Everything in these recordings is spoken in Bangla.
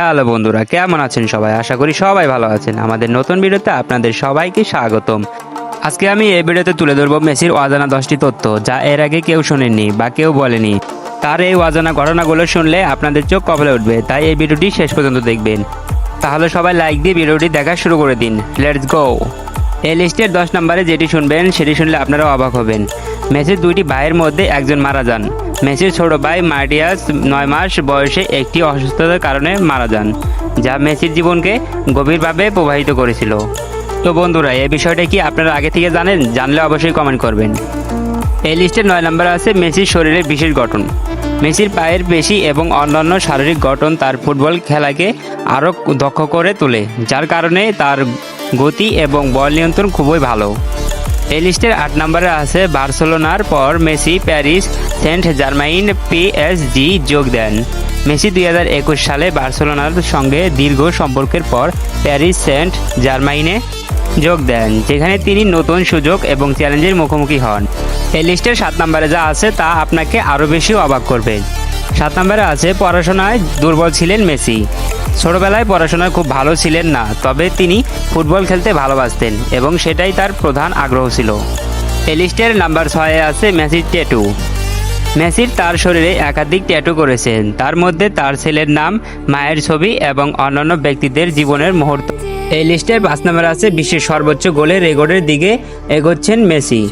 হ্যালো বন্ধুরা, কেমন আছেন সবাই? আশা করি সবাই ভালো আছেন। আমাদের নতুন ভিডিওতে আপনাদের সবাইকে স্বাগতম। আজকে আমি এই ভিডিওতে তুলে ধরবো মেসির অজানা দশটি তথ্য, যা এর আগে কেউ শোনেননি বা কেউ বলেনি। তার এই অজানা ঘটনাগুলো শুনলে আপনাদের চোখ কপালে উঠবে, তাই এই ভিডিওটি শেষ পর্যন্ত দেখবেন। তাহলে সবাই লাইক দিয়ে ভিডিওটি দেখা শুরু করে দিন। লেটস গো এই লিস্টের দশ নম্বরে যেটি শুনবেন, সেটি শুনলে আপনারা অবাক হবেন। মেসির দুইটি ভাইয়ের মধ্যে একজন মারা যান। মেসির ছোট ভাই মার্টিয়াস নয় মাস বয়সে একটি অসুস্থতার কারণে মারা যান, যা মেসির জীবনকে গভীরভাবে প্রভাবিত করেছিল। তো বন্ধুরা, এই বিষয়টা কি আপনারা আগে থেকে জানেন? জানলে অবশ্যই কমেন্ট করবেন। এই লিস্টে নয় নম্বরে আছে মেসির শরীরের বিশেষ গঠন। মেসির পায়ের পেশি এবং অন্যান্য শারীরিক গঠন তার ফুটবল খেলাকে আরও দক্ষ করে তোলে, যার কারণে তার গতি এবং বল নিয়ন্ত্রণ খুবই ভালো। এই লিস্টের আট নম্বরে আছে বার্সেলোনার পর Messi, Paris, Saint Germain PSG যোগ দেন। মেসি দুই হাজার একুশ সালে বার্সেলোনার সঙ্গে দীর্ঘ সম্পর্কের পর প্যারিস, সেন্ট জার্মাইনে যোগ দেন, যেখানে তিনি নতুন সুযোগ এবং চ্যালেঞ্জের মুখোমুখি হন। এই লিস্টের সাত নম্বরে যা আছে তা আপনাকে আরও বেশি অবাক করবে। সাত নম্বরে আছে, পড়াশোনায় দুর্বল ছিলেন মেসি। ছোটবেলায় পড়াশোনায় খুব ভালো ছিলেন না, তবে তিনি ফুটবল খেলতে ভালোবাসতেন এবং সেটাই তার প্রধান আগ্রহ ছিল। এই লিস্টের নাম্বার ছয়ে আছে মেসির ট্যাটু। মেসির তার শরীরে একাধিক ট্যাটু করেছেন। তার মধ্যে তার ছেলের নাম, মায়ের ছবি এবং অন্যান্য ব্যক্তিদের জীবনের মুহূর্ত। এই লিস্টের পাঁচ নম্বরে আছে বিশ্বের সর্বোচ্চ গোলের রেকর্ডের দিকে এগোচ্ছেন মেসি।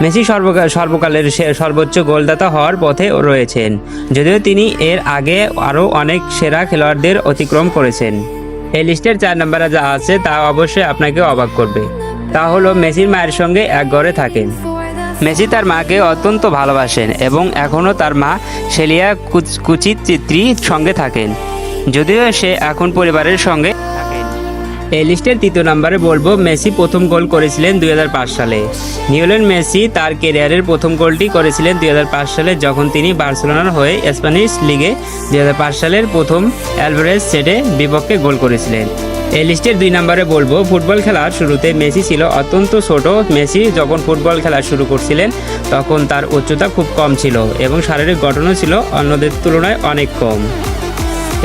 মেসি সর্বকাল সর্বকালের সর্বোচ্চ গোলদাতা হওয়ার পথে রয়েছেন। যদিও তিনি এর আগে আরও অনেক সেরা খেলোয়াড়দের অতিক্রম করেছেন। এই লিস্টের চার নম্বরে যা আছে তা অবশ্যই আপনাকে অবাক করবে। তা হলো মেসির মায়ের সঙ্গে এক ঘরে থাকেন। মেসি তার মাকে অত্যন্ত ভালোবাসেন এবং এখনও তার মা কুচ- কুচিত চিত্রীর সঙ্গে থাকেন। যদিও সে এখন পরিবারের সঙ্গে থাকেন এই লিস্টের তৃতীয় নম্বরে বলব, মেসি প্রথম গোল করেছিলেন দুই হাজার পাঁচ সালে। নিউলেন মেসি তার কেরিয়ারের প্রথম গোলটি করেছিলেন দু হাজার পাঁচ সালে, যখন তিনি বার্সেলোনার হয়ে স্প্যানিশ লিগে দুই হাজার পাঁচ সালের প্রথম অ্যালভারেজ সেটে বিপক্ষে গোল করেছিলেন। এই লিস্টের দুই নম্বরে বলব, ফুটবল খেলার শুরুতে মেসি ছিল অত্যন্ত ছোট। মেসি যখন ফুটবল খেলা শুরু করছিলেন, তখন তার উচ্চতা খুব কম ছিল এবং শারীরিক গঠনও ছিল অন্যদের তুলনায় অনেক কম।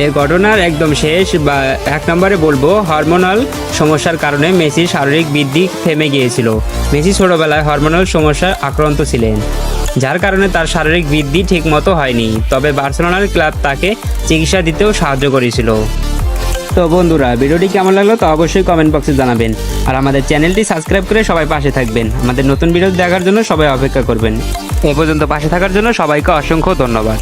এই ঘটনার একদম শেষ বা এক নম্বরে বলব হরমোনাল সমস্যার কারণে মেসির শারীরিক বৃদ্ধি থেমে গিয়েছিল। মেসি ছোটবেলায় হরমোনাল সমস্যার আক্রান্ত ছিলেন, যার কারণে তার শারীরিক বৃদ্ধি ঠিকমতো হয়নি, তবে বার্সেলোনার ক্লাব তাকে চিকিৎসা দিতেও সাহায্য করেছিল। তো বন্ধুরা, ভিডিওটি কেমন লাগল তা অবশ্যই কমেন্ট বক্সে জানাবেন, আর আমাদের চ্যানেলটি সাবস্ক্রাইব করে সবাই পাশে থাকবেন। আমাদের নতুন ভিডিও দেখার জন্য সবাই অপেক্ষা করবেন। এ পর্যন্ত পাশে থাকার জন্য সবাইকে অসংখ্য ধন্যবাদ।